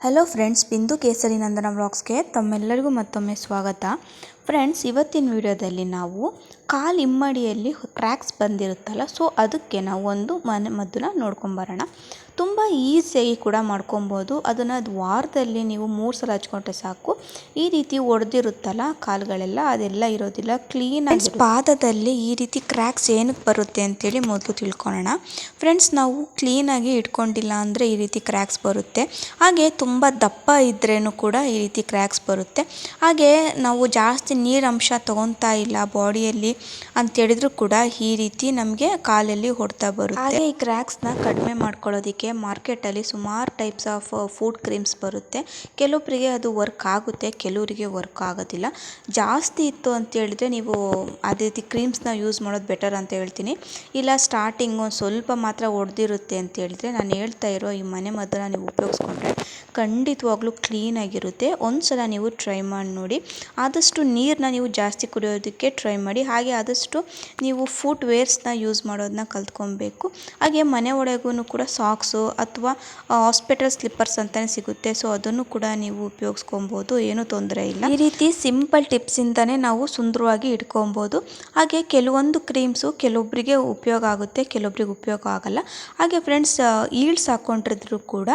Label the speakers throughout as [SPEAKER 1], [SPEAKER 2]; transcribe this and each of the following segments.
[SPEAKER 1] Hello friends ಬಿಂದು ಕೇಸರಿ ನಂದನ ವ್ಲಾಗ್ಸ್ಗೆ ತಮ್ಮೆಲ್ಲರಿಗೂ ಮತ್ತೊಮ್ಮೆ ಸ್ವಾಗತ. ಫ್ರೆಂಡ್ಸ್ ಇವತ್ತಿನ ವಿಡಿಯೋದಲ್ಲಿ ನಾವು ಕಾಲು ಇಮ್ಮಡಿಯಲ್ಲಿ ಕ್ರ್ಯಾಕ್ಸ್ ಬಂದಿರುತ್ತಲ್ಲ ಸೊ ಅದಕ್ಕೆ ನಾವು ಒಂದು ಮನೆ ಮದ್ದನ್ನ ನೋಡ್ಕೊಂಬರೋಣ. ತುಂಬ ಈಸಿಯಾಗಿ ಕೂಡ ಮಾಡ್ಕೊಬೋದು. ಅದನ್ನು ಅದು ವಾರದಲ್ಲಿ ನೀವು ಮೂರು ಸಲ ಹಚ್ಕೊಂಡ್ರೆ ಸಾಕು. ಈ ರೀತಿ ಒಡೆದಿರುತ್ತಲ್ಲ ಕಾಲುಗಳೆಲ್ಲ ಅದೆಲ್ಲ ಇರೋದಿಲ್ಲ ಕ್ಲೀನಾಗಿ ಪಾದದಲ್ಲಿ ಈ ರೀತಿ ಕ್ರ್ಯಾಕ್ಸ್ ಏನಕ್ಕೆ ಬರುತ್ತೆ ಅಂತೇಳಿ ಮೊದಲು ತಿಳ್ಕೊಳ್ಳೋಣ ಫ್ರೆಂಡ್ಸ್ ನಾವು ಕ್ಲೀನಾಗಿ ಇಟ್ಕೊಂಡಿಲ್ಲ ಅಂದರೆ ಈ ರೀತಿ ಕ್ರ್ಯಾಕ್ಸ್ ಬರುತ್ತೆ. ಹಾಗೆ ತುಂಬ ದಪ್ಪ ಇದ್ರೇನು ಕೂಡ ಈ ರೀತಿ ಕ್ರ್ಯಾಕ್ಸ್ ಬರುತ್ತೆ. ಹಾಗೆ ನಾವು ಜಾಸ್ತಿ ನೀರಂಶ ತೊಗೊತಾ ಇಲ್ಲ ಬಾಡಿಯಲ್ಲಿ ಅಂತೇಳಿದ್ರು ಕೂಡ ಈ ರೀತಿ ನಮಗೆ ಕಾಲಲ್ಲಿ ಹೊಡ್ತಾ ಬರುತ್ತೆ. ಹಾಗೆ ಈ ಕ್ರ್ಯಾಕ್ಸ್ನ ಕಡಿಮೆ ಮಾಡ್ಕೊಳ್ಳೋದಕ್ಕೆ ಮಾರ್ಕೆಟಲ್ಲಿ ಸುಮಾರು ಟೈಪ್ಸ್ ಆಫ್ ಫುಡ್ ಕ್ರೀಮ್ಸ್ ಬರುತ್ತೆ. ಕೆಲವೊಬ್ಬರಿಗೆ ಅದು ವರ್ಕ್ ಆಗುತ್ತೆ, ಕೆಲವರಿಗೆ ವರ್ಕ್ ಆಗೋದಿಲ್ಲ. ಜಾಸ್ತಿ ಇತ್ತು ಅಂತ ಹೇಳಿದ್ರೆ ನೀವು ಅದೇ ರೀತಿ ಕ್ರೀಮ್ಸ್ನ ಯೂಸ್ ಮಾಡೋದು ಬೆಟರ್ ಅಂತ ಹೇಳ್ತೀನಿ. ಇಲ್ಲ ಸ್ಟಾರ್ಟಿಂಗು ಸ್ವಲ್ಪ ಮಾತ್ರ ಒಡೆದಿರುತ್ತೆ ಅಂತ ಹೇಳಿದ್ರೆ ನಾನು ಹೇಳ್ತಾ ಇರೋ ಈ ಮನೆ ಮದ್ದನ್ನು ನೀವು ಉಪಯೋಗಿಸ್ಕೊಂಡ್ರೆ ಖಂಡಿತವಾಗ್ಲೂ ಕ್ಲೀನಾಗಿರುತ್ತೆ ಒಂದು ಸಲ ನೀವು ಟ್ರೈ ಮಾಡಿ ನೋಡಿ. ಆದಷ್ಟು ನೀರನ್ನ ನೀವು ಜಾಸ್ತಿ ಕುಡಿಯೋದಕ್ಕೆ ಟ್ರೈ ಮಾಡಿ. ಹಾಗೆ ಆದಷ್ಟು ನೀವು ಫುಟ್ ವೇರ್ಸನ್ನ ಯೂಸ್ ಮಾಡೋದನ್ನ ಕಲ್ತ್ಕೊಬೇಕು. ಹಾಗೆ ಮನೆ ಒಳಗೂ ಕೂಡ ಸಾಕ್ಸು ಅಥವಾ ಹಾಸ್ಪಿಟಲ್ ಸ್ಲಿಪ್ಪರ್ಸ್ ಅಂತಲೇ ಸಿಗುತ್ತೆ. ಸೊ ಅದನ್ನು ಕೂಡ ನೀವು ಉಪಯೋಗಿಸ್ಕೊಬೋದು. ಏನೂ ತೊಂದರೆ ಇಲ್ಲ. ಈ ರೀತಿ ಸಿಂಪಲ್ ಟಿಪ್ಸಿಂದನೇ ನಾವು ಸುಂದರವಾಗಿ ಇಟ್ಕೊಬೋದು. ಹಾಗೆ ಕೆಲವೊಂದು ಕ್ರೀಮ್ಸು ಕೆಲವೊಬ್ಬರಿಗೆ ಉಪಯೋಗ ಆಗುತ್ತೆ ಕೆಲವೊಬ್ಬರಿಗೆ ಉಪಯೋಗ ಆಗಲ್ಲ. ಹಾಗೆ ಫ್ರೆಂಡ್ಸ್ ಈಲ್ಡ್ಸ್ ಹಾಕ್ಕೊಂಡಿದ್ರು ಕೂಡ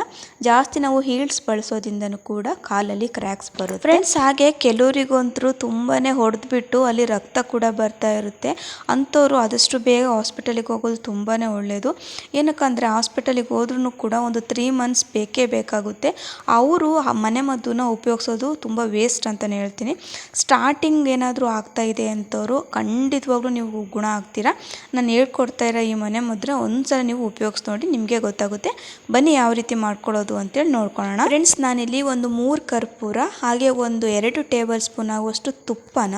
[SPEAKER 1] ಜಾಸ್ತಿ ನಾವು ಹೀಲ್ಡ್ಸ್ ಬಳಸೋದ್ರಿಂದನೂ ಕೂಡ ಕಾಲಲ್ಲಿ ಕ್ರ್ಯಾಕ್ಸ್ ಬರುತ್ತೆ. ಫ್ರೆಂಡ್ಸ್ ಹಾಗೆ ಕೆಲವರಿಗಂತೂ ತುಂಬಾ ಹೊಡೆದ್ಬಿಟ್ಟು ಅಲ್ಲಿ ರಕ್ತ ಕೂಡ ಬರ್ತಾ ಇರುತ್ತೆ. ಅಂಥವ್ರು ಆದಷ್ಟು ಬೇಗ ಹಾಸ್ಪಿಟಲಿಗೆ ಹೋಗೋದು ತುಂಬಾ ಒಳ್ಳೆಯದು ಏನಕ್ಕಂದರೆ ಹಾಸ್ಪಿಟಲಿಗೆ ಹೋದ್ರೂ ಕೂಡ ಒಂದು ತ್ರೀ ಮಂತ್ಸ್ ಬೇಕೇ ಬೇಕಾಗುತ್ತೆ. ಅವರು ಆ ಮನೆ ಮದ್ದನ್ನ ಉಪಯೋಗಿಸೋದು ತುಂಬ ವೇಸ್ಟ್ ಅಂತಲೇ ಹೇಳ್ತೀನಿ. ಸ್ಟಾರ್ಟಿಂಗ್ ಏನಾದರೂ ಆಗ್ತಾ ಇದೆ ಅಂಥವ್ರು ಖಂಡಿತವಾಗ್ಲೂ ನೀವು ಗುಣ ಆಗ್ತೀರಾ. ನಾನು ಹೇಳ್ಕೊಡ್ತಾ ಇರೋ ಈ ಮನೆ ಮದ್ದನ್ನ ಒಂದ್ಸಲ ನೀವು ಉಪಯೋಗಿಸಿ ನೋಡಿ ನಿಮಗೆ ಗೊತ್ತಾಗುತ್ತೆ. ಬನ್ನಿ ಯಾವ ರೀತಿ ಮಾಡ್ಕೊಳ್ಳೋದು ಅಂತೇಳಿ ನೋಡ್ಕೊಳ್ಳೋಣ. ಫ್ರೆಂಡ್ಸ್ ನಾನಿಲ್ಲಿ ಒಂದು ಮೂರು ಕರ್ಪೂರ, ಹಾಗೆ ಒಂದು ಎರಡು ಟೇಬಲ್ ಸ್ಪೂನ್ ಆಗುವಷ್ಟು ತುಪ್ಪನ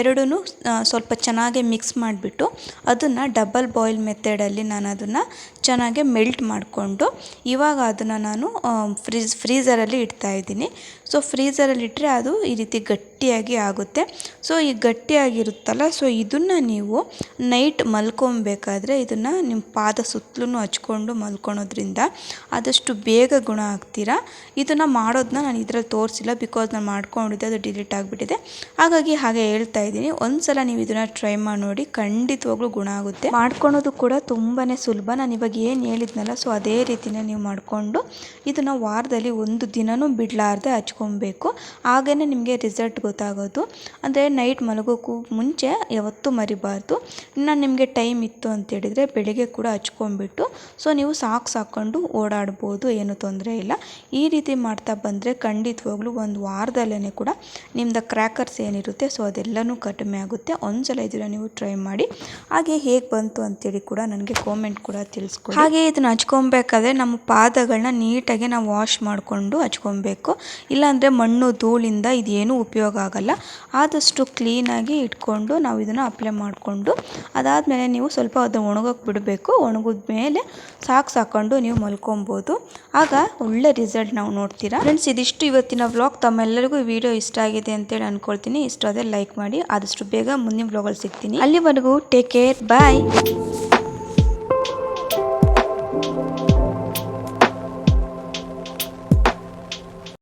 [SPEAKER 1] ಎರಡೂ ಸ್ವಲ್ಪ ಚೆನ್ನಾಗಿ ಮಿಕ್ಸ್ ಮಾಡಿಬಿಟ್ಟು ಅದನ್ನು ಡಬಲ್ ಬಾಯ್ಲ್ ಮೆಥಡಲ್ಲಿ ನಾನು ಅದನ್ನು ಚೆನ್ನಾಗಿ ಮೆಲ್ಟ್ ಮಾಡಿಕೊಂಡು, ಇವಾಗ ಅದನ್ನು ನಾನು ಫ್ರೀಜ್ ಫ್ರೀಝರಲ್ಲಿ ಇಡ್ತಾ ಇದ್ದೀನಿ. ಸೊ ಫ್ರೀಝರಲ್ಲಿ ಇಟ್ಟರೆ ಅದು ಈ ರೀತಿ ಗಟ್ಟಿಯಾಗಿ ಆಗುತ್ತೆ. ಸೊ ಈ ಗಟ್ಟಿಯಾಗಿರುತ್ತಲ್ಲ ಸೊ ಇದನ್ನು ನೀವು ನೈಟ್ ಮಲ್ಕೊಬೇಕಾದ್ರೆ ಇದನ್ನು ನಿಮ್ಮ ಪಾದ ಸುತ್ತಲೂ ಹಚ್ಕೊಂಡು ಮಲ್ಕೊಳೋದ್ರಿಂದ ಆದಷ್ಟು ಬೇಗ ಗುಣ ಆಗ್ತೀರಾ? ಇದನ್ನು ಮಾಡೋದನ್ನ ನಾನು ಇದರಲ್ಲಿ ತೋರಿಸಿಲ್ಲ ಬಿಕಾಸ್ ನಾನು ಮಾಡ್ಕೊಂಡಿದ್ದೆ, ಅದು ಡಿಲೀಟ್ ಆಗಿಬಿಟ್ಟಿದೆ. ಹಾಗಾಗಿ ಹಾಗೆ ಹೇಳ್ತಾ ಇದ್ದೀನಿ. ಒಂದು ಸಲ ನೀವು ಇದನ್ನು ಟ್ರೈ ಮಾಡಿ ನೋಡಿ ಖಂಡಿತವಾಗ್ಲೂ ಗುಣ ಆಗುತ್ತೆ. ಮಾಡ್ಕೊಳೋದು ಕೂಡ ತುಂಬಾ ಸುಲಭ. ನಾನು ಇವಾಗ ಏನು ಹೇಳಿದ್ನಲ್ಲ ಸೊ ಅದೇ ರೀತಿನೇ ನೀವು ಮಾಡಿಕೊಂಡು ಇದನ್ನು ವಾರದಲ್ಲಿ ಒಂದು ದಿನವೂ ಬಿಡಲಾರ್ದೆ ಹಚ್ಕೊಬೇಕು. ಹಾಗೇ ನಿಮಗೆ ರಿಸಲ್ಟ್ ಗೊತ್ತಾಗೋದು. ಅಂದರೆ ನೈಟ್ ಮಲಗೋಕ್ಕೂ ಮುಂಚೆ ಯಾವತ್ತೂ ಮರಿಬಾರ್ದು. ಇನ್ನು ನಿಮಗೆ ಟೈಮ್ ಇತ್ತು ಅಂತೇಳಿದರೆ ಬೆಳಿಗ್ಗೆ ಕೂಡ ಹಚ್ಕೊಂಬಿಟ್ಟು ಸೊ ನೀವು ಸಾಕ್ಸ್ ಹಾಕ್ಕೊಂಡು ಓಡಾಡ್ಬೋದು, ಏನು ತೊಂದರೆ ಇಲ್ಲ. ರೀತಿ ಮಾಡ್ತಾ ಬಂದರೆ ಖಂಡಿತವಾಗ್ಲೂ ಒಂದು ವಾರದಲ್ಲೇ ಕೂಡ ನಿಮ್ದು ಕ್ರ್ಯಾಕರ್ಸ್ ಏನಿರುತ್ತೆ ಸೊ ಅದೆಲ್ಲನೂ ಕಡಿಮೆ ಆಗುತ್ತೆ. ಒಂದ್ಸಲ ಇದನ್ನು ನೀವು ಟ್ರೈ ಮಾಡಿ. ಹಾಗೆ ಹೇಗೆ ಬಂತು ಅಂತೇಳಿ ಕೂಡ ನನಗೆ ಕಾಮೆಂಟ್ ಕೂಡ ತಿಳಿಸ್ಕೊಡಿ. ಹಾಗೆ ಇದನ್ನು ಹಚ್ಕೊಬೇಕಾದ್ರೆ ನಮ್ಮ ಪಾದಗಳನ್ನ ನೀಟಾಗಿ ನಾವು ವಾಶ್ ಮಾಡಿಕೊಂಡು ಹಚ್ಕೊಬೇಕು. ಇಲ್ಲಾಂದರೆ ಮಣ್ಣು ಧೂಳಿಂದ ಇದೇನು ಉಪಯೋಗ ಆಗಲ್ಲ. ಆದಷ್ಟು ಕ್ಲೀನಾಗಿ ಇಟ್ಕೊಂಡು ನಾವು ಇದನ್ನು ಅಪ್ಲೈ ಮಾಡಿಕೊಂಡು, ಅದಾದಮೇಲೆ ನೀವು ಸ್ವಲ್ಪ ಅದನ್ನು ಒಣಗೋಕೆ ಬಿಡಬೇಕು. ಒಣಗಿದ ಮೇಲೆ ಸಾಕ್ಸ್ ಹಾಕ್ಕೊಂಡು ನೀವು ಮಲ್ಕೊಬೋದು. ಆಗ ಒಳ್ಳೆ ರಿಸಲ್ಟ್ ನಾವು ನೋಡ್ತೀರಾ. ಫ್ರೆಂಡ್ಸ್ ಇದಿಷ್ಟು ಇವತ್ತಿನ ವ್ಲಾಗ್ ತಮ್ಮೆಲ್ಲರಿಗೂ ಈ ವಿಡಿಯೋ ಇಷ್ಟ ಆಗಿದೆ ಅಂತೇಳಿ ಅನ್ಕೊಳ್ತೀನಿ. ಇಷ್ಟ ಆದರೆ ಲೈಕ್ ಮಾಡಿ. ಆದಷ್ಟು ಬೇಗ ಮುಂದಿನ ವ್ಲಾಗಲ್ಲಿ ಸಿಗ್ತೀನಿ. ಅಲ್ಲಿವರೆಗೂ ಟೇಕ್ ಕೇರ್ ಬಾಯ್